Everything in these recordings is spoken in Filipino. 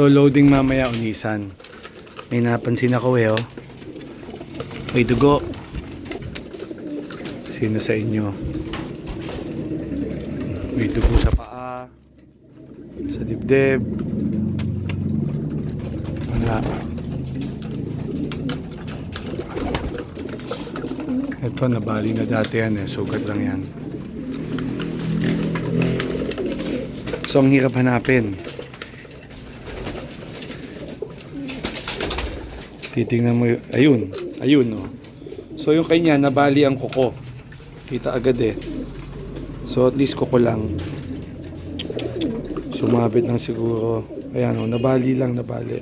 So loading mamaya unisan. May napansin ako eh oh. May dugo. Sino sa inyo? May dugo sa paa. Sa dibdib. Wala. Ito, nabali na dati yan eh. Sugat lang yan. So, ang hirap hanapin. Titingnan mo yun. Ayun. Ayun, oh. So, yung kanya, nabali ang kuko. Kita agad eh. So, at least kuko lang. Sumabit lang siguro. Ayan, oh. Nabali lang, nabali.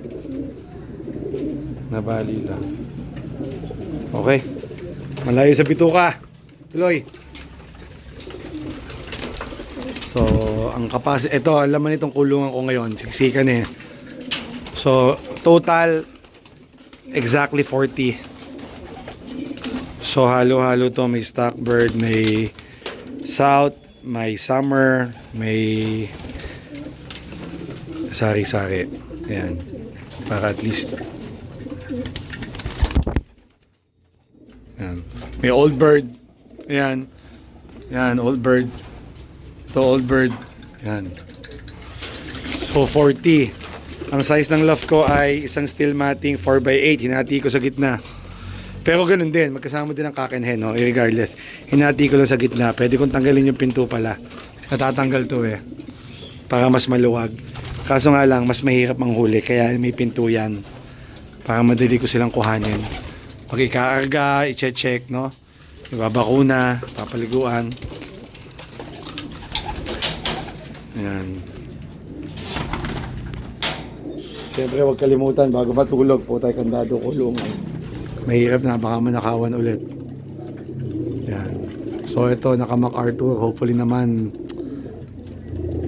Nabali lang. Okay. Malayo sa bituka. Tuloy. So, ang capacity, ito, alam mo nitong kulungan ko ngayon, siksikan eh. So, total, exactly 40. So, halo-halo to, may stockbird, may south, may summer, may sari-sari. Ayan. Para at least Ayan. May old bird. Ayan. Ayan, old bird. Ito, old bird. Ayan. So, 40. Ang size ng loft ko ay isang steel matting 4x8. Hinati ko sa gitna. Pero ganun din. Magkasama din ang cock and hen, no? Regardless. Hinati ko lang sa gitna. Pwede kong tanggalin yung pinto pala. Natatanggal to eh. Para mas maluwag. Kaso nga lang, mas mahirap manghuli. Kaya may pinto yan. Para madali ko silang kuhanin. Pag ikaarga, i-check, no? Ibabakuna, papaliguan. Ayan. Siyempre, huwag kalimutan, bago matulog, po tayo kandado kulungan. Mahirap na, baka manakawan ulit. Ayan. So, ito, naka MacArthur. Hopefully naman,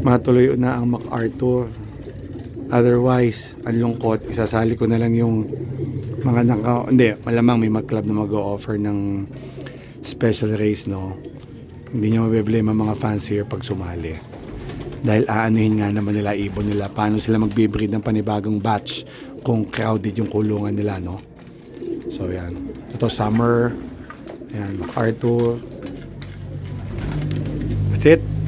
matuloy na ang MacArthur. Otherwise, ang lungkot, isasali ko na lang yung mga naka... Hindi, malamang may mag-club na mag-o-offer ng special race, no? Hindi nyo mabiblame ang mga fans here pag sumali. Dahil aanuhin nga naman nila ibon nila. Paano sila magbe-breed ng panibagong batch kung crowded yung kulungan nila, no? So, yan. Ito, summer. Yan, MacArthur. That's it.